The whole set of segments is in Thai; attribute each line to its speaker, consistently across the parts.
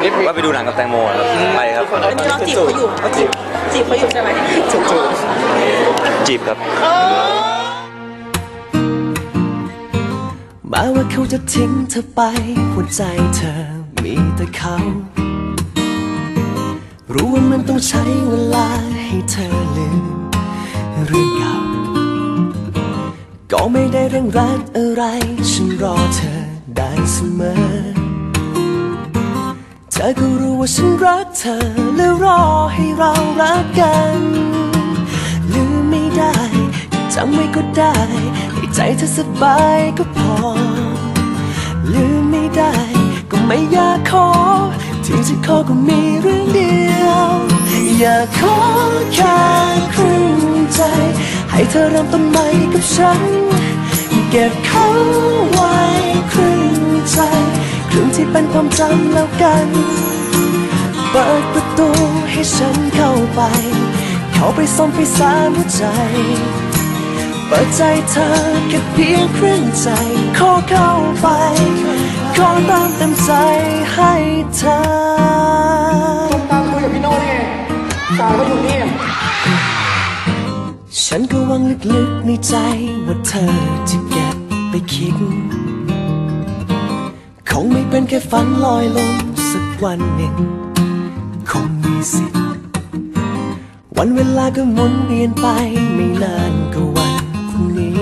Speaker 1: ว่าไปดูหนังกับแตงโมครับไปครับ
Speaker 2: อันนี้เราจีบเขาอยู่จีบจีบเขาอยู่ใช่ไหมจีบจู
Speaker 1: จีบครับ
Speaker 3: แม้ว่าเขาจะทิ้งเธอไป หัวใจเธอมีแต่เขา รู้ว่ามันต้องใช้เวลาให้เธอลืมเรื่องเก่าก็ไม่ได้เร่งรัดอะไร ฉันรอเธอได้เสมอเธอก็รู้ว่าฉันรักเธอ และรอให้เรารักกันลืมไม่ได้จำไว้ก็ได้ ให้ใจเธอสบายก็พอ ลืมไม่ได้ ก็ไม่อยากขอ ที่จะขอก็มีเรื่องเดียว อยากขอแค่ครึ่งใจ ให้เธอเริ่มต้นใหม่กับฉัน เก็บเขาไว้ครึ่งใจ ครึ่งที่เป็นความจำแล้วกัน เปิดประตูให้ฉันเข้าไป เข้าไปซ่อมไปสานหัวใจ เปิดใจเธอแค่เพียงครึ่งใจ ขอเข้าไป ขอตามเต็มใจให้เธอ
Speaker 4: ตามคุยกับพี่โน่นี่ไงสาวก็อยู่นี่
Speaker 3: ฉันก็หวังลึกๆในใจว่าเธอจะเก็บไปคิดค งไม่เป็นแค่ฝันลอยลมสักวันหนึ่ง คงมีสิทธิ์วันเวลาก็หมุนเวียนไปไม่นานก็วันพรุ่งนี้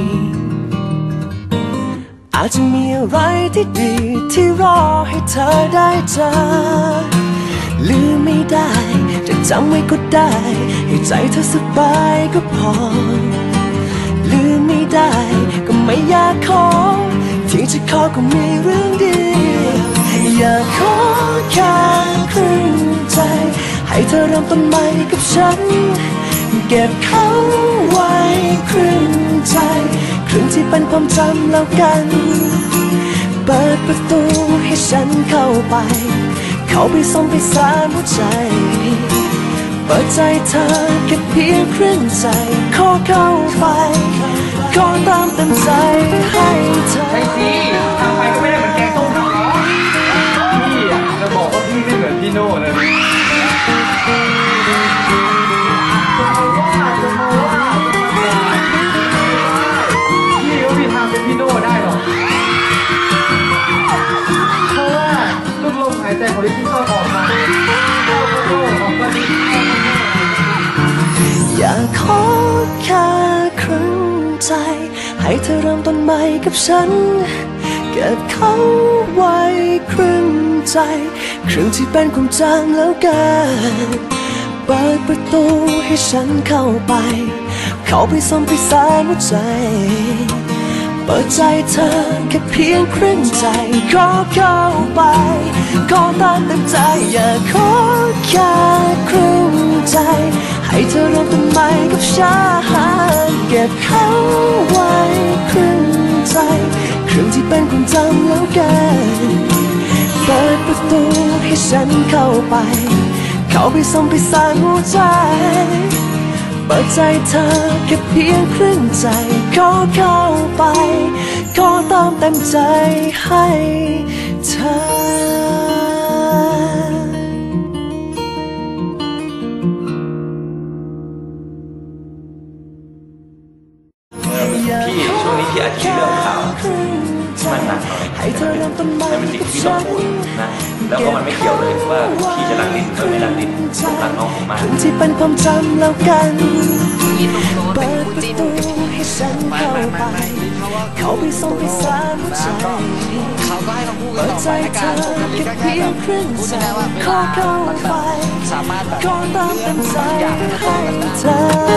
Speaker 3: อาจจะมีอะไรที่ดีที่รอให้เธอได้เจอลืมไม่ได้ จะจำไว้ก็ได้ ให้ใจเธอสบายก็พอ ลืมไม่ได้ ก็ไม่อยากขอที่จะขอก็มีเรื่องดี เธอเริ่มต้นใหม่กับฉัน เก็บเขาไว้ครึ่งใจครึ่งที่เป็นความจำแล้วกัน เปิดประตูให้ฉันเข้าไป เขาไปส่องไปสานหัวใจ เปิดใจเธอแค่เพียงครึ่งใจ ขอเข้าไป ขอตามเต็มใจ
Speaker 4: พี่โน่ได้หรอกเพราะว่าลูกลมหายใจของพี่ก็ออกมาเข้าโน่ออกมาดี
Speaker 3: อยากขอแค่ครึ่งใจ ให้เธอเริ่มต้นใหม่กับฉัน เก็บเขาไว้ครึ่งใจครึ่งที่เป็นความจางแล้วกันเปิดประตูให้ฉันเข้าไป เข้าไปซ่อมไปสานหัวใจ เปิดใจเธอแค่เพียงครึ่งใจขอเข้าไป ขอตามเต็มใจอย่าขอแค่ครึ่งใจ ให้เธอริ่มต้นใหม่กับฉันเก็บเขาไว้ครึ่งใจครึ่งที่เป็นความจำแล้วกันเปิดประตูให้ฉันเข้าไป เข้าไปส่งไปสานหัวใจเปิดใจเธอแค่เพียงครึ่งใจขอเข้า ตามเต็มใจให้เธอ
Speaker 1: พี่ช่วงนี้พี่อาจจะมีเรื่องข่าวที่มันหนักหน่อย
Speaker 3: ให้เธอเริ่มต้นใหม่
Speaker 1: แต่เป็นสิ่ง
Speaker 3: กับ
Speaker 1: ที่พี่ต้อ
Speaker 3: ฉั
Speaker 1: ง
Speaker 3: น
Speaker 1: พูดนะแล้วก็มันไม่เกี่ยวเลยว่าพี่จะรักดินหรือไม่รักดินผมรักน้องผมมาก
Speaker 3: ที่เป็นความจำแล้วกัน
Speaker 2: ยีตรงโน้ตเป็
Speaker 3: เปิ
Speaker 2: น
Speaker 3: ด
Speaker 2: คู่
Speaker 3: ประ
Speaker 2: จิ้น
Speaker 3: ตูให้ ฉันเข้าไป เขาไปส่งไปสารหัวใจ
Speaker 5: เขาก็ให้คำพูดกันต่อ
Speaker 3: ใจ
Speaker 5: ไปละ
Speaker 3: เธ
Speaker 5: กัน
Speaker 3: อ
Speaker 5: ส่งกัน
Speaker 3: แค่
Speaker 5: แค่
Speaker 3: เพีย
Speaker 5: แบ
Speaker 3: ง
Speaker 5: บ
Speaker 3: ครึ่ง
Speaker 5: พูด
Speaker 3: ใจ
Speaker 5: ได้ว่าเว
Speaker 3: ขอ
Speaker 5: ลา
Speaker 3: เข้า
Speaker 5: มัน
Speaker 3: ไป
Speaker 5: แบบสามารถแบบ
Speaker 3: ขอตามเป็นใจ
Speaker 5: อยากให้
Speaker 3: ให้
Speaker 5: เขา
Speaker 3: เธอ